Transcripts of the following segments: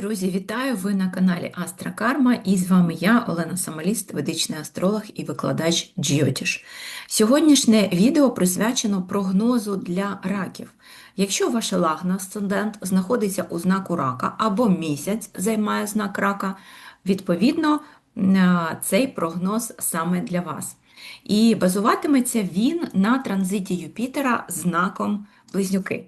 Друзі, вітаю! Ви на каналі Астракарма і з вами я, Олена Самоліст, ведичний астролог і викладач Джйотіш. Сьогоднішнє відео присвячено прогнозу для раків. Якщо ваша лагна асцендент знаходиться у знаку рака або місяць займає знак рака, відповідно цей прогноз саме для вас. І базуватиметься він на транзиті Юпітера знаком Близнюки.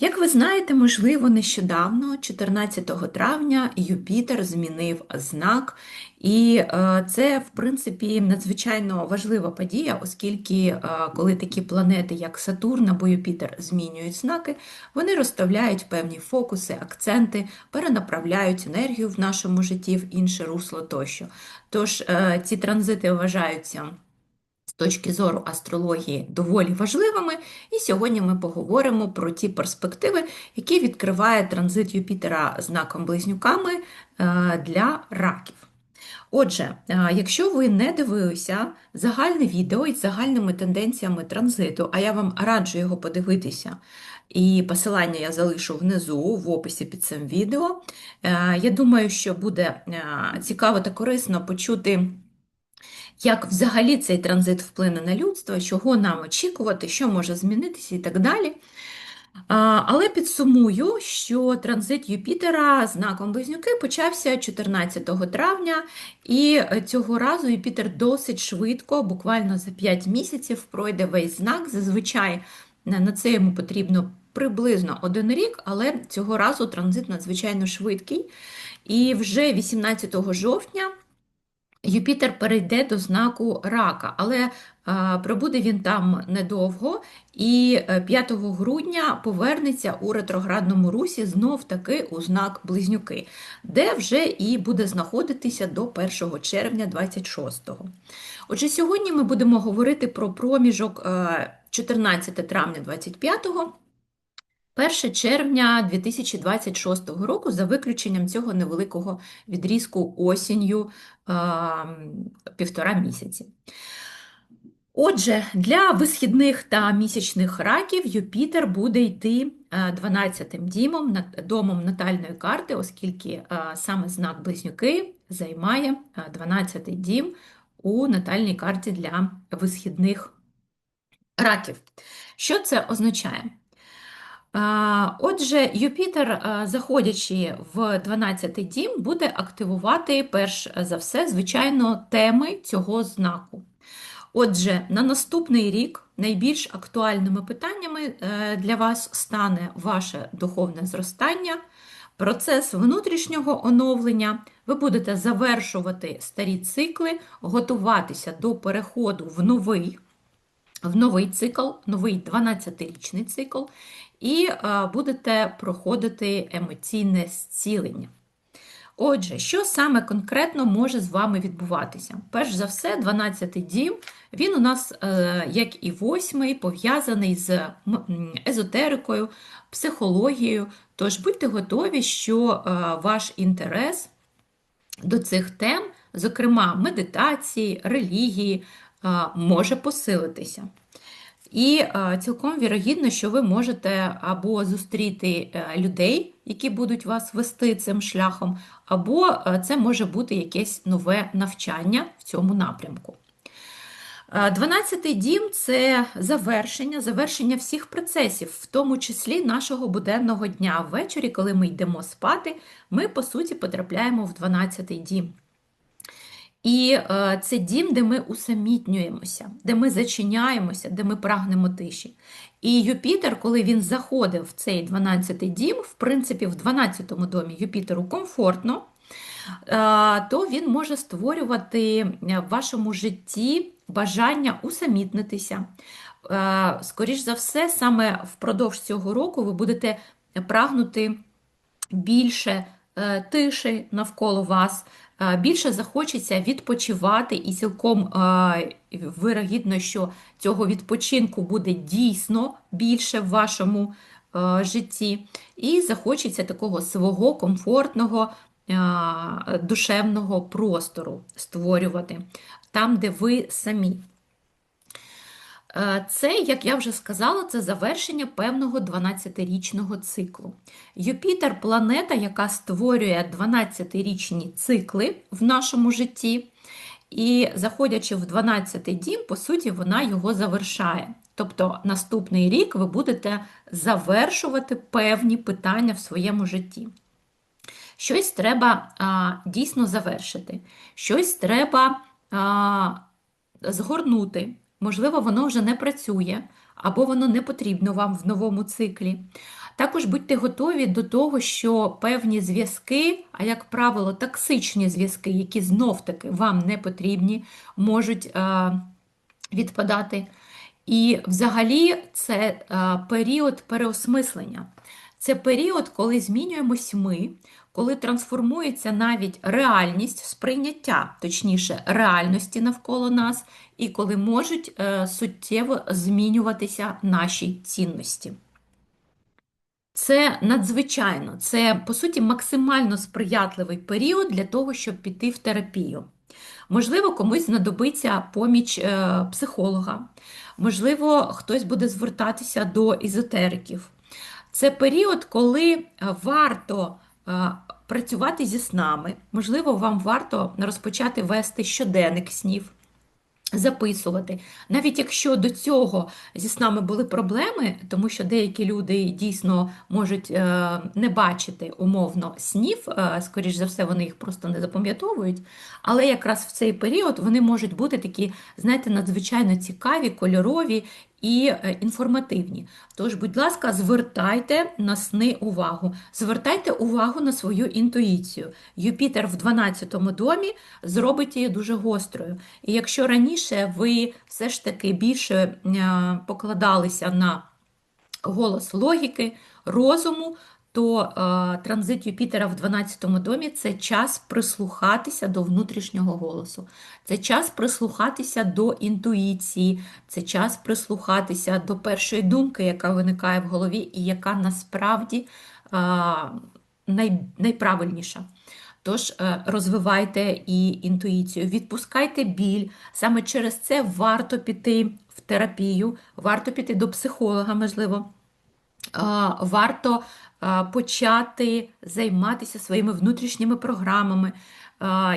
Як ви знаєте, можливо, нещодавно, 14 травня, Юпітер змінив знак, і е, це, в принципі, надзвичайно важлива подія, оскільки, е, коли такі планети, як Сатурн або Юпітер, змінюють знаки, вони розставляють певні фокуси, акценти, перенаправляють енергію в нашому житті в інше русло тощо. Тож е, ці транзити вважаються точки зору астрології доволі важливими, і сьогодні ми поговоримо про ті перспективи, які відкриває транзит Юпітера знаком близнюками е, для раків. Отже, е, якщо ви не дивилися загальне відео із загальними тенденціями транзиту, а я вам раджу його подивитися, і посилання я залишу внизу в описі під цим відео, е, я думаю, що буде цікаво та корисно почути як взагалі цей транзит вплине на людство, чого нам очікувати, що може змінитися і так далі. Але підсумую, що транзит Юпітера знаком Близнюки почався 14 травня, і цього разу Юпітер досить швидко, буквально за 5 місяців, пройде весь знак. Зазвичай на це йому потрібно приблизно один рік, але цього разу транзит надзвичайно швидкий. І вже 18 жовтня Юпітер перейде до знаку рака, але а, пробуде він там недовго, і 5 е, грудня повернеться у ретроградному русі знов таки у знак Близнюки, де вже і буде знаходитися до 1 червня 26-го. Отже, сьогодні ми будемо говорити про проміжок 14 е, травня 25-го 1 червня 2026 року, за виключенням цього невеликого відрізку осінню півтора місяці. Отже, для висхідних та місячних раків Юпітер буде йти 12-тим дімом, домом натальної карти, оскільки саме знак Близнюки займає 12-й дім у натальній карті для висхідних раків. Що це означає? Отже, Юпітер, заходячи в 12-й дім, буде активувати перш за все, звичайно, теми цього знаку. Отже, на наступний рік найбільш актуальними питаннями е, для вас стане ваше духовне зростання, процес внутрішнього оновлення. Ви будете завершувати старі цикли, готуватися до переходу в новий в новий цикл, новий 12-річний цикл, і е, будете проходити емоційне зцілення. Отже, що саме конкретно може з вами відбуватися? Перш за все, 12-й дім, він у нас, е, як і восьмий, пов'язаний з езотерикою, психологією. Тож будьте готові, що е, ваш інтерес до цих тем, зокрема медитації, релігії, може посилитися. І цілком вірогідно, що ви можете або зустріти е, людей, які будуть вас вести цим шляхом, або е, це може бути якесь нове навчання в цьому напрямку. Дванадцятий дім це завершення, завершення всіх процесів, в тому числі нашого буденного дня. Ввечері, коли ми йдемо спати, ми, по суті, потрапляємо в 12-й дім. І е, це дім, де ми усамітнюємося, де ми зачиняємося, де ми прагнемо тиші. І Юпітер, коли він заходив в цей 12-й дім, в принципі, в 12-му домі Юпітеру комфортно, е, то він може створювати в вашому житті бажання усамітнитися. Е, скоріш за все, саме впродовж цього року ви будете прагнути більше е, тиші навколо вас більше захочеться відпочивати, і цілком вирогідно, що цього відпочинку буде дійсно більше в вашому житті, і захочеться такого свого комфортного. Душевного простору створювати там, де ви самі. Е, Це, як я вже сказала, це завершення певного 12-річного циклу. Юпітер планета, яка створює 12-річні цикли в нашому житті, і заходячи в 12-й дім, по суті, вона його завершає. Тобто наступний рік ви будете завершувати певні питання в своєму житті. Щось треба а, дійсно завершити, щось треба а, згорнути. Можливо, воно вже не працює, або воно не потрібно вам в новому циклі. Також будьте готові до того, що певні зв'язки, а як правило, токсичні зв'язки, які знов-таки вам не потрібні, можуть а, відпадати. І взагалі це а, період переосмислення. Це період, коли змінюємось ми, коли трансформується навіть реальність сприйняття, точніше, реальності навколо нас, і коли можуть е, суттєво змінюватися наші цінності. Це надзвичайно, це, по суті, максимально сприятливий період для того, щоб піти в терапію. Можливо, комусь знадобиться поміч е, психолога, можливо, хтось буде звертатися до езотериків. Це період, коли варто е, працювати зі снами. Можливо, вам варто розпочати вести щоденник снів, записувати. Навіть якщо до цього зі снами були проблеми, тому що деякі люди дійсно можуть е, не бачити умовно снів, е, скоріш за все, вони їх просто не запам'ятовують. Але якраз в цей період вони можуть бути такі, знаєте, надзвичайно цікаві, кольорові і е, інформативні. Тож, будь ласка, звертайте на сни увагу, звертайте увагу на свою інтуїцію. Юпітер в 12-му домі зробить її дуже гострою. І якщо раніше ви все ж таки більше е, покладалися на голос логіки, розуму, то е, транзит Юпітера в 12-му домі це час прислухатися до внутрішнього голосу, це час прислухатися до інтуїції, це час прислухатися до першої думки, яка виникає в голові, і яка насправді е, най, найправильніша. Тож е, розвивайте і інтуїцію, відпускайте біль. Саме через це варто піти в терапію, варто піти до психолога, можливо. Варто почати займатися своїми внутрішніми програмами,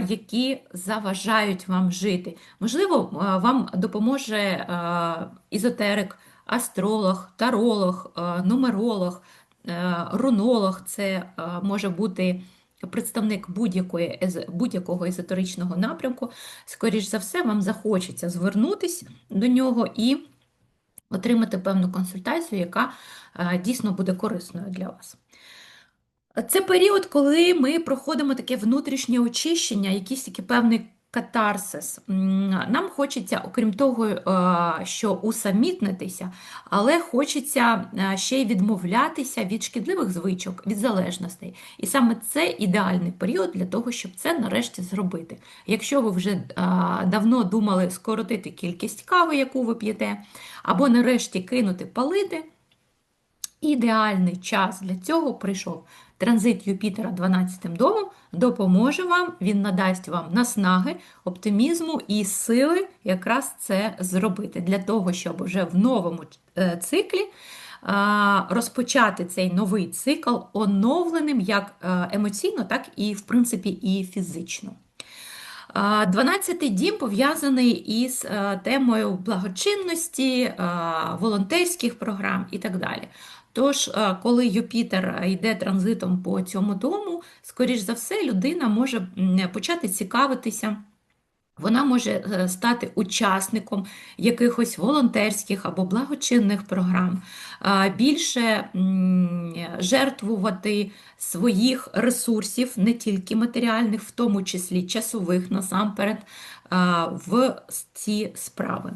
які заважають вам жити. Можливо, вам допоможе ізотерик, астролог, таролог, нумеролог, рунолог це може бути. Представник будь-якого езотеричного напрямку, скоріш за все, вам захочеться звернутися до нього і отримати певну консультацію, яка е, дійсно буде корисною для вас. Це період, коли ми проходимо таке внутрішнє очищення, якийсь такий певний катарсис. Нам хочеться, окрім того, е, що усамітнитися, але хочеться е, ще й відмовлятися від шкідливих звичок, від залежностей. І саме це ідеальний період для того, щоб це нарешті зробити. Якщо ви вже е, давно думали скоротити кількість кави, яку ви п'єте, або нарешті кинути палити. Ідеальний час для цього прийшов. Транзит Юпітера 12 м домом допоможе вам, він надасть вам наснаги, оптимізму і сили якраз це зробити, для того, щоб вже в новому е, циклі розпочати цей новий цикл оновленим як е, емоційно, так і, в принципі, і фізично. 12-й дім пов'язаний із е, темою благочинності, волонтерських програм і так далі. Тож, е, коли Юпітер йде транзитом по цьому дому, скоріш за все, людина може почати цікавитися. Вона може е, стати учасником якихось волонтерських або благочинних програм, більше жертвувати своїх ресурсів, не тільки матеріальних, в тому числі часових насамперед, в ці справи.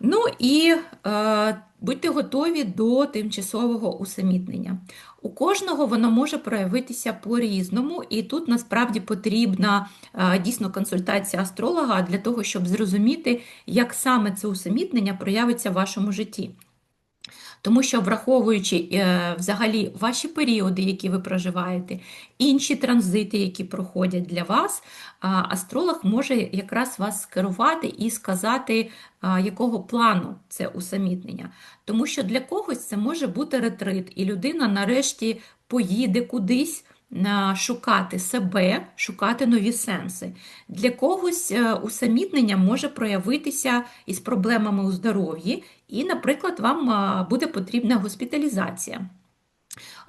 Ну і е, будьте готові до тимчасового усамітнення. У кожного воно може проявитися по-різному, і тут насправді потрібна е, дійсно консультація астролога для того, щоб зрозуміти, як саме це усамітнення проявиться в вашому житті. Тому що, враховуючи е, взагалі ваші періоди, які ви проживаєте, інші транзити, які проходять для вас, астролог може якраз вас скерувати і сказати, якого плану це усамітнення. Тому що для когось це може бути ретрит, і людина нарешті поїде кудись шукати себе, шукати нові сенси. Для когось е, усамітнення може проявитися із проблемами у здоров'ї, і, наприклад, вам буде потрібна госпіталізація.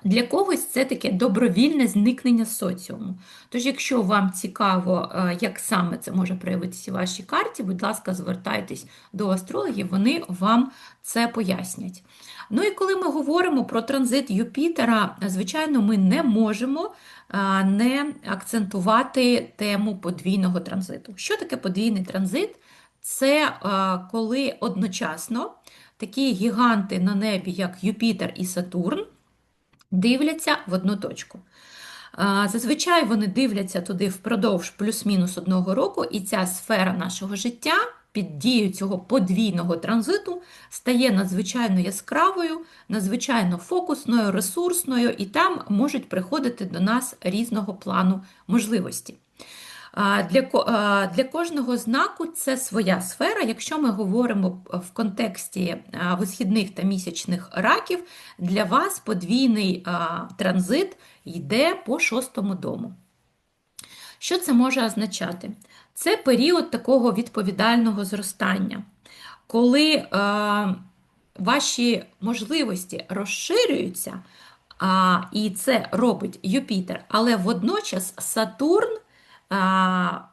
Для когось це таке добровільне зникнення соціуму. Тож, якщо вам цікаво, е, як саме це може проявитися в вашій карті, будь ласка, звертайтесь до астрологів, вони вам це пояснять. Ну і коли ми говоримо про транзит Юпітера, звичайно, ми не можемо е, не акцентувати тему подвійного транзиту. Що таке подвійний транзит? Це е, коли одночасно такі гіганти на небі, як Юпітер і Сатурн, дивляться в одну точку. Зазвичай вони дивляться туди впродовж плюс-мінус одного року, і ця сфера нашого життя під дією цього подвійного транзиту стає надзвичайно яскравою, надзвичайно фокусною, ресурсною, і там можуть приходити до нас різного плану можливості. Для для кожного знаку це своя сфера. Якщо ми говоримо в контексті висхідних та місячних раків, для вас подвійний транзит йде по шостому дому. Що це може означати? Це період такого відповідального зростання, коли е, ваші можливості розширюються, а, і це робить Юпітер, але водночас Сатурн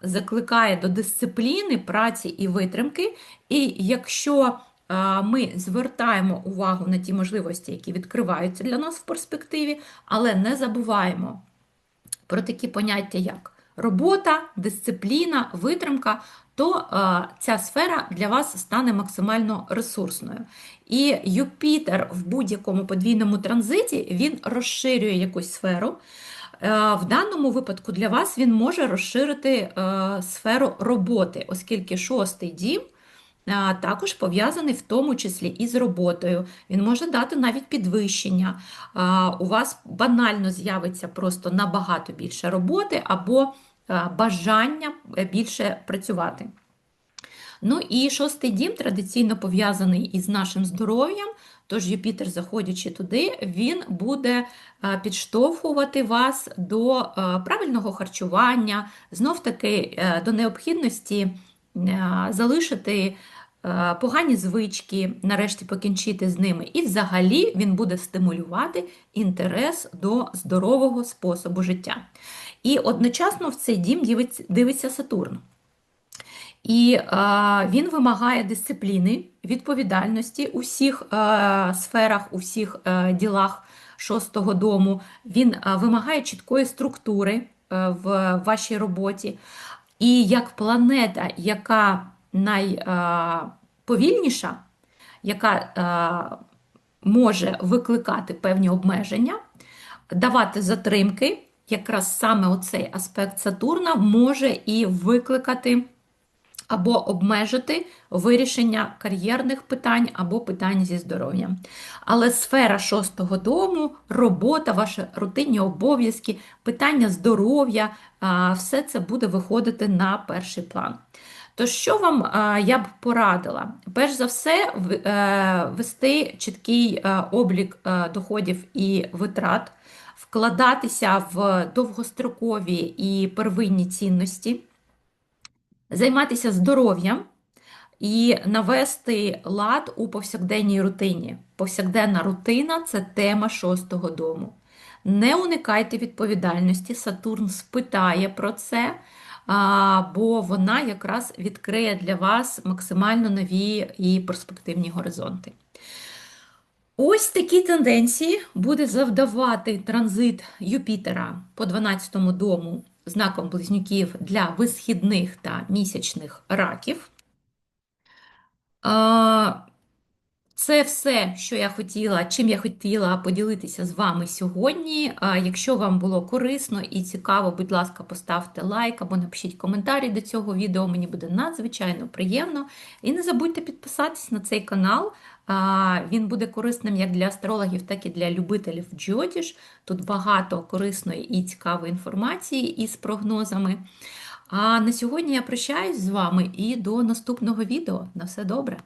закликає до дисципліни, праці і витримки. І якщо ми звертаємо увагу на ті можливості, які відкриваються для нас в перспективі, але не забуваємо про такі поняття, як робота, дисципліна, витримка, то ця сфера для вас стане максимально ресурсною. І Юпітер в будь-якому подвійному транзиті він розширює якусь сферу. Е, в даному випадку для вас він може розширити е, сферу роботи, оскільки шостий дім е, також пов'язаний в тому числі і з роботою. Він може дати навіть підвищення. У вас банально з'явиться просто набагато більше роботи або бажання більше працювати. Ну і шостий дім традиційно пов'язаний із нашим здоров'ям, Тож Юпітер, заходячи туди, він буде е, підштовхувати вас до е, правильного харчування, знов-таки е, до необхідності залишити погані звички, нарешті покінчити з ними. І взагалі він буде стимулювати інтерес до здорового способу життя. І одночасно в цей дім дивиться Сатурн. І а, він вимагає дисципліни, відповідальності у всіх а, сферах, у всіх а, ділах шостого дому. Він вимагає чіткої структури в вашій роботі. І як планета, яка найповільніша, яка може викликати певні обмеження, давати затримки, якраз саме оцей аспект Сатурна може і викликати або обмежити вирішення кар'єрних питань або питань зі здоров'ям. Але сфера шостого дому, робота, ваші рутинні обов'язки, питання здоров'я, все це буде виходити на перший план. То що вам я б порадила? Перш за все, е, вести чіткий е, облік е, доходів і витрат, вкладатися в довгострокові і первинні цінності займатися здоров'ям і навести лад у повсякденній рутині. Повсякденна рутина це тема шостого дому. Не уникайте відповідальності, Сатурн спитає про це, бо вона якраз відкриє для вас максимально нові і перспективні горизонти. Ось такі тенденції буде завдавати транзит Юпітера по 12 дому знаком близнюків для висхідних та місячних раків. Це все, що я хотіла, чим я хотіла поділитися з вами сьогодні. Якщо вам було корисно і цікаво, будь ласка, поставте лайк або напишіть коментарі до цього відео. Мені буде надзвичайно приємно. І не забудьте підписатись на цей канал. Він буде корисним як для астрологів, так і для любителів Джотіш. Тут багато корисної і цікавої інформації із прогнозами. А на сьогодні я прощаюсь з вами і до наступного відео. На все добре!